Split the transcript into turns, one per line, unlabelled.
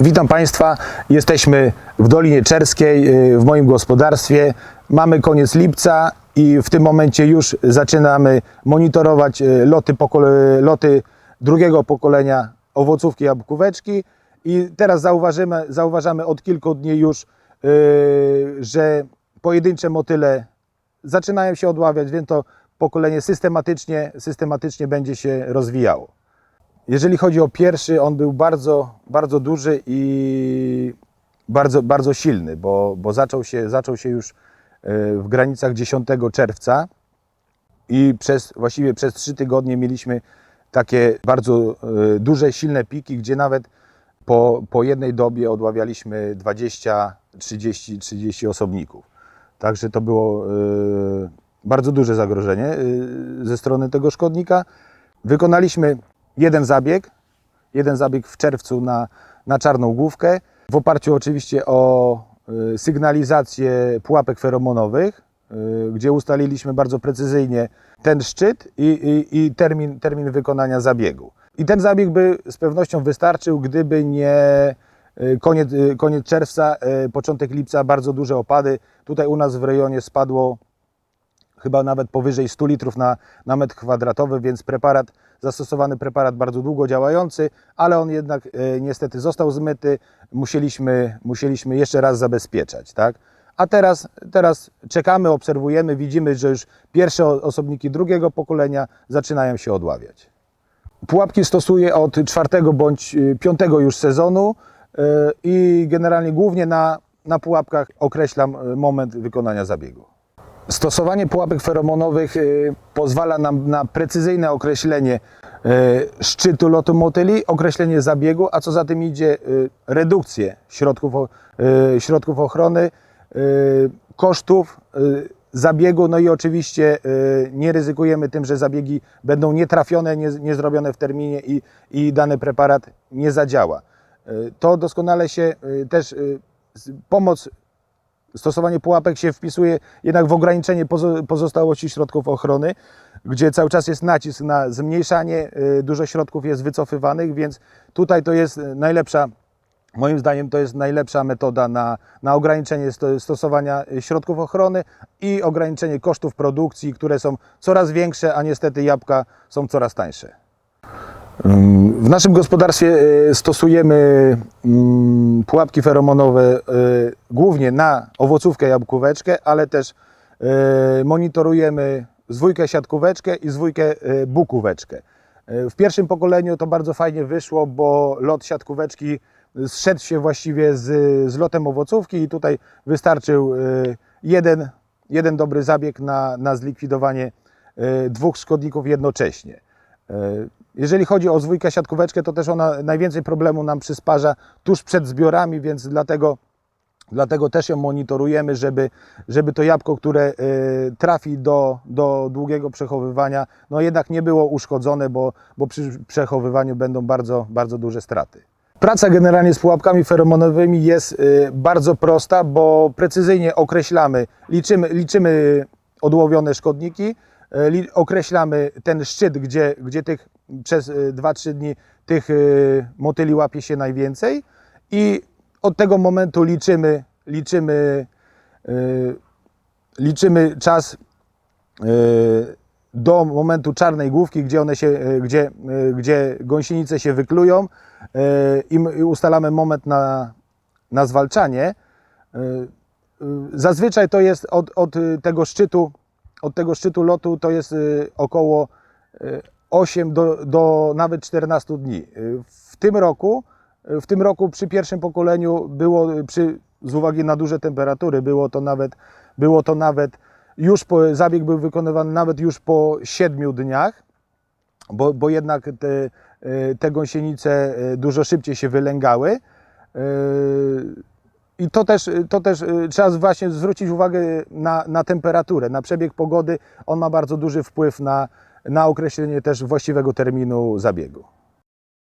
Witam Państwa. Jesteśmy w Dolinie Czerskiej, y, w moim gospodarstwie. Mamy koniec lipca i w tym momencie już zaczynamy monitorować y, loty, pokole- loty drugiego pokolenia owocówki jabłkóweczki. I teraz zauważymy, zauważamy od kilku dni już, y, że pojedyncze motyle zaczynają się odławiać, więc to pokolenie systematycznie, systematycznie będzie się rozwijało. Jeżeli chodzi o pierwszy, on był bardzo, bardzo duży i bardzo, bardzo silny, bo, bo zaczął, się, zaczął się już e, w granicach 10 czerwca i przez, właściwie przez trzy tygodnie mieliśmy takie bardzo e, duże, silne piki, gdzie nawet po, po jednej dobie odławialiśmy 20, 30, 30 osobników. Także to było e, bardzo duże zagrożenie ze strony tego szkodnika. Wykonaliśmy jeden zabieg, jeden zabieg w czerwcu na, na czarną główkę, w oparciu oczywiście o y, sygnalizację pułapek feromonowych, y, gdzie ustaliliśmy bardzo precyzyjnie ten szczyt i, i, i termin, termin wykonania zabiegu. I ten zabieg by z pewnością wystarczył, gdyby nie y, koniec, koniec czerwca, początek lipca, bardzo duże opady. Tutaj u nas w rejonie spadło chyba nawet powyżej 100 litrów na, na metr kwadratowy, więc preparat, zastosowany preparat bardzo długo działający, ale on jednak e, niestety został zmyty, musieliśmy, musieliśmy jeszcze raz zabezpieczać, tak? A teraz, teraz czekamy, obserwujemy, widzimy, że już pierwsze osobniki drugiego pokolenia zaczynają się odławiać. Pułapki stosuję od czwartego bądź y, piątego już sezonu y, i generalnie głównie na, na pułapkach określam moment wykonania zabiegu. Stosowanie pułapek feromonowych y, pozwala nam na precyzyjne określenie y, szczytu lotu motyli, określenie zabiegu, a co za tym idzie y, redukcję środków, środków ochrony, kosztów zabiegu, no i oczywiście nie ryzykujemy tym, że zabiegi będą nietrafione, nie, nie zrobione w terminie i, i dany preparat nie zadziała. To doskonale się też pomoc stosowanie pułapek się wpisuje jednak w ograniczenie pozo- pozostałości środków ochrony, gdzie cały czas jest nacisk na zmniejszanie, y, dużo środków jest wycofywanych, więc tutaj to jest najlepsza, moim zdaniem to jest najlepsza metoda na, na ograniczenie sto- stosowania y, środków ochrony i ograniczenie kosztów produkcji, które są coraz większe, a niestety jabłka są coraz tańsze. W naszym gospodarstwie e, stosujemy mm, pułapki feromonowe e, głównie na owocówkę jabłkóweczkę, ale też e, monitorujemy zwójkę siatkóweczkę i zwójkę bukóweczkę. W pierwszym pokoleniu to bardzo fajnie wyszło, bo lot siatkóweczki zszedł się właściwie z, z lotem owocówki i tutaj wystarczył jeden, jeden dobry zabieg na, na zlikwidowanie dwóch szkodników jednocześnie. Jeżeli chodzi o zwójkę siatkóweczkę, to też ona najwięcej problemu nam przysparza tuż przed zbiorami, więc dlatego, dlatego też ją monitorujemy, żeby, żeby to jabłko, które e, trafi do, do długiego przechowywania, no jednak nie było uszkodzone, bo, bo przy przechowywaniu będą bardzo, bardzo duże straty. Praca generalnie z pułapkami feromonowymi jest e, bardzo prosta, bo precyzyjnie określamy, liczymy, liczymy odłowione szkodniki, e, określamy ten szczyt, gdzie, gdzie tych przez e, 2-3 dni tych e, motyli łapie się najwięcej i od tego momentu liczymy, liczymy, e, liczymy czas do momentu czarnej główki, gdzie one się, gdzie, gdzie gąsienice się wyklują i ustalamy moment na, na zwalczanie. Zazwyczaj to jest od, od tego szczytu, od tego szczytu lotu to jest około 8 do, do nawet 14 dni. E, W tym roku, w tym roku przy pierwszym pokoleniu było e, przy, z uwagi na duże temperatury było to nawet, było to nawet już po, zabieg był wykonywany nawet już po 7 dniach, bo, bo jednak te, te gąsienice dużo szybciej się wylęgały. I to też, to też trzeba właśnie zwrócić uwagę na, na temperaturę, na przebieg pogody. On ma bardzo duży wpływ na, na określenie też właściwego terminu zabiegu.